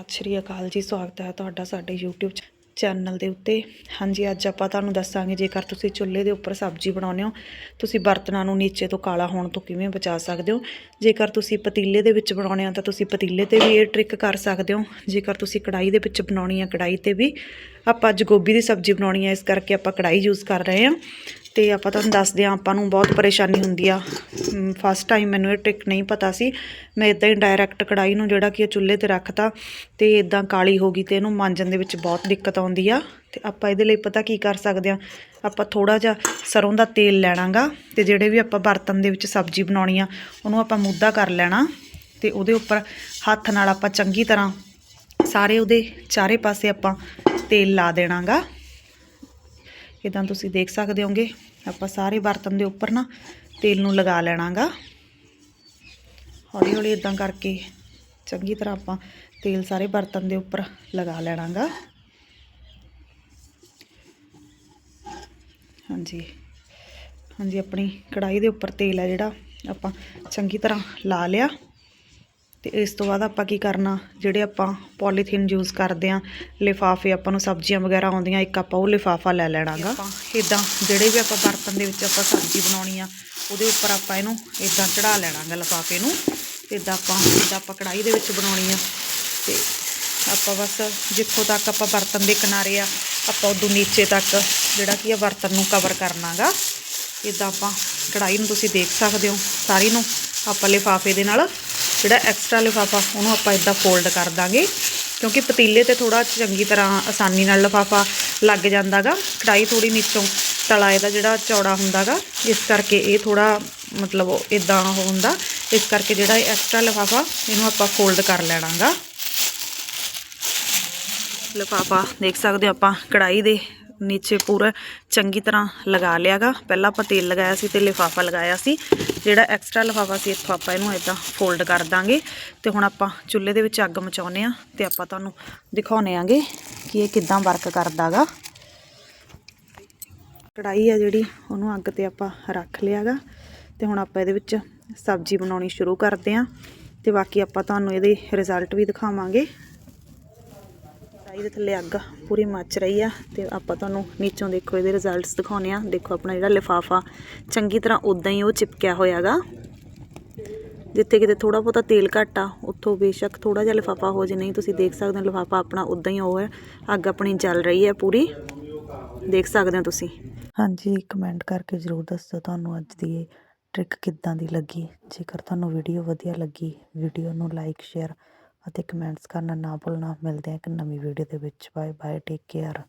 ਸਤਿ ਸ਼੍ਰੀ ਅਕਾਲ ਜੀ, ਸਵਾਗਤ ਹੈ ਤੁਹਾਡਾ ਸਾਡੇ YouTube ਚੈਨਲ ਦੇ ਉੱਤੇ। ਹਾਂਜੀ, ਅੱਜ ਆਪਾਂ ਤੁਹਾਨੂੰ ਦੱਸਾਂਗੇ ਜੇਕਰ ਤੁਸੀਂ ਚੁੱਲ੍ਹੇ ਦੇ ਉੱਪਰ ਸਬਜ਼ੀ ਬਣਾਉਂਦੇ ਹੋ, ਤੁਸੀਂ ਬਰਤਨਾਂ ਨੂੰ ਨੀਚੇ ਤੋਂ ਕਾਲਾ ਹੋਣ ਤੋਂ ਕਿਵੇਂ ਬਚਾ ਸਕਦੇ ਹੋ? ਜੇਕਰ ਤੁਸੀਂ ਪਤੀਲੇ ਦੇ ਵਿੱਚ ਬਣਾਉਣੇ ਆ ਤਾਂ ਤੁਸੀਂ ਪਤੀਲੇ ਤੇ ਵੀ ਇਹ ਟ੍ਰਿਕ ਕਰ ਸਕਦੇ ਹੋ। ਜੇਕਰ ਤੁਸੀਂ ਕੜਾਈ ਦੇ ਵਿੱਚ ਬਣਾਉਣੀ ਆ ਕੜਾਈ ਤੇ ਵੀ, ਆਪਾਂ ਅੱਜ ਗੋਭੀ ਦੀ ਸਬਜ਼ੀ ਬਣਾਉਣੀ ਆ, ਇਸ ਕਰਕੇ ਆਪਾਂ ਕੜਾਈ ਯੂਜ਼ ਕਰ ਰਹੇ ਹਾਂ। ਤੇ ਆਪਾਂ ਤੁਹਾਨੂੰ ਦੱਸਦੇ ਹਾਂ, ਆਪਾਂ ਨੂੰ ਬਹੁਤ ਪਰੇਸ਼ਾਨੀ ਹੁੰਦੀ ਆ ਫਸਟ ਟਾਈਮ ਮੈਨੂੰ ਇਹ ਟ੍ਰਿਕ ਨਹੀਂ ਪਤਾ ਸੀ। ਮੈਂ ਇਦਾਂ ਹੀ ਡਾਇਰੈਕਟ ਕੜਾਈ ਨੂੰ ਜਿਹੜਾ ਕਿ ਇਹ ਚੁੱਲ੍ਹੇ ਤੇ ਰੱਖਤਾ ਤੇ ਇਦਾਂ ਕਾਲੀ ਹੋ ਗਈ ਤੇ ਇਹਨੂੰ ਮਾਂਜਣ ਦੇ ਵਿੱਚ ਬਹੁਤ ਦਿੱਕਤ ਆਉਂਦੀ ਆ। ਤੇ ਆਪਾਂ ਇਹਦੇ ਲਈ ਪਤਾ ਕੀ ਕਰ ਸਕਦੇ ਆ? ਆਪਾਂ ਥੋੜਾ ਜਿਹਾ ਸਰੋਂ ਦਾ ਤੇਲ ਲੈਣਾਗਾ ਤੇ ਜਿਹੜੇ ਵੀ ਆਪਾਂ ਬਰਤਨ ਦੇ ਵਿੱਚ ਸਬਜ਼ੀ ਬਣਾਉਣੀ ਆ, ਉਹਨੂੰ ਆਪਾਂ ਮੁੱਦਾ ਕਰ ਲੈਣਾ ਤੇ ਉਹਦੇ ਉੱਪਰ ਹੱਥ ਨਾਲ ਆਪਾਂ ਚੰਗੀ ਤਰ੍ਹਾਂ ਸਾਰੇ ਉਹਦੇ ਚਾਰੇ ਪਾਸੇ ਆਪਾਂ ਤੇਲ ਲਾ ਦੇਣਾਗਾ। ਇਦਾਂ ਤੁਸੀਂ ਦੇਖ ਸਕਦੇ ਹੋਗੇ, ਆਪਾਂ ਸਾਰੇ ਬਰਤਨ ਦੇ ਉੱਪਰ ਨਾ ਤੇਲ ਨੂੰ ਲਗਾ ਲੈਣਾਗਾ। ਹੌਲੀ ਹੌਲੀ ਇਦਾਂ ਕਰਕੇ ਚੰਗੀ ਤਰ੍ਹਾਂ ਆਪਾਂ ਤੇਲ ਸਾਰੇ ਬਰਤਨ ਦੇ ਉੱਪਰ ਲਗਾ ਲੈਣਾਗਾ। ਹਾਂਜੀ। ਹਾਂਜੀ ਆਪਣੀ ਕੜਾਈ ਦੇ ਉੱਪਰ ਤੇਲ ਹੈ ਜਿਹੜਾ ਆਪਾਂ ਚੰਗੀ ਤਰ੍ਹਾਂ ਲਾ ਲਿਆ। ਤੇ ਇਸ ਤੋਂ ਬਾਅਦ ਆਪਾਂ ਕੀ ਕਰਨਾ ਜਿਹੜੇ ਆਪਾਂ ਪੋਲੀਥੀਨ ਯੂਜ਼ ਕਰਦੇ ਆ ਲਿਫਾਫੇ ਆਪਾਂ ਨੂੰ ਸਬਜ਼ੀਆਂ ਵਗੈਰਾ ਆਉਂਦੀਆਂ ਇੱਕ ਆਪਾਂ ਉਹ ਲਿਫਾਫਾ ਲੈ ਲੈਣਾਗਾ। ਇਦਾਂ ਜਿਹੜੇ ਵੀ ਆਪਾਂ ਬਰਤਨ ਦੇ ਵਿੱਚ ਆਪਾਂ ਸਬਜ਼ੀ ਬਣਾਉਣੀ ਆ ਉਹਦੇ ਉੱਪਰ ਆਪਾਂ ਇਹਨੂੰ ਇਦਾਂ ਚੜਾ ਲੈਣਾਗਾ ਲਿਫਾਫੇ ਨੂੰ। ਤੇ ਇਦਾਂ ਆਪਾਂ ਇਦਾਂ ਆਪਾਂ ਕੜਾਈ ਦੇ ਵਿੱਚ ਬਣਾਉਣੀ ਆ। ਤੇ ਆਪਾਂ ਬਸ ਜਿੱਥੋਂ ਤੱਕ ਆਪਾਂ ਬਰਤਨ ਦੇ ਕਿਨਾਰੇ ਆ, ਆਪਾਂ ਉਦੋਂ ਨੀਚੇ ਤੱਕ ਜਿਹੜਾ ਕੀ ਆ ਬਰਤਨ ਨੂੰ ਕਵਰ ਕਰਨਾਗਾ ਇਦਾਂ ਆਪਾਂ ਕੜਾਈ ਨੂੰ ਤੁਸੀਂ ਦੇਖ ਸਕਦੇ ਹੋ ਸਾਰੀ ਨੂੰ। ਆਪਾਂ ਲਿਫਾਫੇ ਦੇ ਨਾਲ ਜਿਹੜਾ ਐਕਸਟਰਾ ਲਿਫਾਫਾ, ਉਹਨੂੰ ਆਪਾਂ ਇਦਾਂ ਫੋਲਡ ਕਰ ਦਾਂਗੇ। ਕਿਉਂਕਿ ਪਤੀਲੇ ਤੇ ਥੋੜਾ ਚੰਗੀ ਤਰ੍ਹਾਂ ਆਸਾਨੀ ਨਾਲ ਲਿਫਾਫਾ ਲੱਗ ਜਾਂਦਾਗਾ ਕੜਾਈ ਥੋੜੀ ਨੀਚੋਂ ਤਲਾ ਇਹਦਾ ਜਿਹੜਾ ਚੌੜਾ ਹੁੰਦਾਗਾ, ਇਸ ਕਰਕੇ ਇਹ ਥੋੜਾ ਮਤਲਬ ਇਦਾਂ ਹੁੰਦਾ। ਇਸ ਕਰਕੇ ਜਿਹੜਾ ਇਹ ਐਕਸਟਰਾ ਲਿਫਾਫਾ, ਇਹਨੂੰ ਆਪਾਂ ਫੋਲਡ ਕਰ ਲੈਣਾਗਾ। ਲਿਫਾਫਾ ਦੇਖ ਸਕਦੇ ਹੋ ਆਪਾਂ ਕੜਾਈ ਦੇ ਨੀਚੇ ਪੂਰਾ ਚੰਗੀ ਤਰ੍ਹਾਂ ਲਗਾ ਲਿਆਗਾ। ਪਹਿਲਾਂ ਆਪਾਂ ਤੇਲ ਲਗਾਇਆ ਸੀ ਤੇ ਲਿਫਾਫਾ ਲਗਾਇਆ ਸੀ। ਜਿਹੜਾ ਐਕਸਟਰਾ ਲਿਫਾਫਾ ਸੀ, ਇੱਥੋਂ ਆਪਾਂ ਇਹਨੂੰ ਇਦਾਂ ਫੋਲਡ ਕਰ ਦਾਂਗੇ। ਤੇ ਹੁਣ ਆਪਾਂ ਚੁੱਲ੍ਹੇ ਦੇ ਵਿੱਚ ਅੱਗ ਮਚਾਉਨੇ ਆ ਤੇ ਆਪਾਂ ਤੁਹਾਨੂੰ ਦਿਖਾਉਨੇ ਆਂਗੇ ਕਿ ਇਹ ਕਿੱਦਾਂ ਵਰਕ ਕਰਦਾਗਾ। ਕੜਾਈ ਆ ਜਿਹੜੀ, ਉਹਨੂੰ ਅੱਗ ਤੇ ਆਪਾਂ ਰੱਖ ਲਿਆਗਾ ਤੇ ਹੁਣ ਆਪਾਂ ਇਹਦੇ ਵਿੱਚ ਸਬਜ਼ੀ ਬਣਾਉਣੀ ਸ਼ੁਰੂ ਕਰਦੇ ਆਂ ਤੇ ਬਾਕੀ ਆਪਾਂ ਤੁਹਾਨੂੰ ਇਹਦੇ ਰਿਜ਼ਲਟ ਵੀ ਦਿਖਾਵਾਂਗੇ। ਕੜਾਈ ਦੇ ਥੱਲੇ ਅੱਗ ਪੂਰੀ ਮੱਚ ਰਹੀ ਆ ਤੇ ਆਪਾਂ ਤੁਹਾਨੂੰ ਨੀਚੋਂ ਦੇਖੋ ਇਹਦੇ ਰਿਜ਼ਲਟਸ ਦਿਖਾਉਨੇ ਆ। ਦੇਖੋ ਆਪਣਾ ਜਿਹੜਾ ਲਿਫਾਫਾ, ਚੰਗੀ ਤਰ੍ਹਾਂ ਉਦਾਂ ਹੀ ਉਹ ਚਿਪਕਿਆ ਹੋਇਆਗਾ। ਜਿੱਥੇ ਕਿਤੇ ਥੋੜਾ ਬਹੁਤਾ ਤੇਲ ਘੱਟ ਆ, ਉੱਥੋਂ ਬੇਸ਼ੱਕ ਥੋੜਾ ਜਿਹਾ ਲਿਫਾਫਾ ਹੋ ਜੇ, ਨਹੀਂ ਤੁਸੀਂ ਦੇਖ ਸਕਦੇ ਹੋ, ਲਿਫਾਫਾ ਆਪਣਾ ਉਦਾਂ ਹੀ ਉਹ ਹੈ, ਅੱਗ ਆਪਣੀ ਜਲ ਰਹੀ ਹੈ ਪੂਰੀ। ਦੇਖ ਸਕਦੇ ਹੋ ਤੁਸੀਂ। ਹਾਂਜੀ ਕਮੈਂਟ ਕਰਕੇ ਜ਼ਰੂਰ ਦੱਸੋ ਤੁਹਾਨੂੰ ਅੱਜ ਦੀ ਇਹ ਟ੍ਰਿਕ ਕਿੱਦਾਂ ਦੀ ਲੱਗੀ? ਜੇਕਰ ਤੁਹਾਨੂੰ ਵੀਡੀਓ ਵਧੀਆ ਲੱਗੀ ਵੀਡੀਓ ਨੂੰ ਲਾਈਕ ਸ਼ੇਅਰ ਅਤੇ ਕਮੈਂਟਸ ਕਰਨਾ ਨਾ ਭੁੱਲਣਾ। ਮਿਲਦੇ ਹਾਂ ਇੱਕ ਨਵੀਂ ਵੀਡੀਓ ਦੇ ਵਿੱਚ। Bye bye take care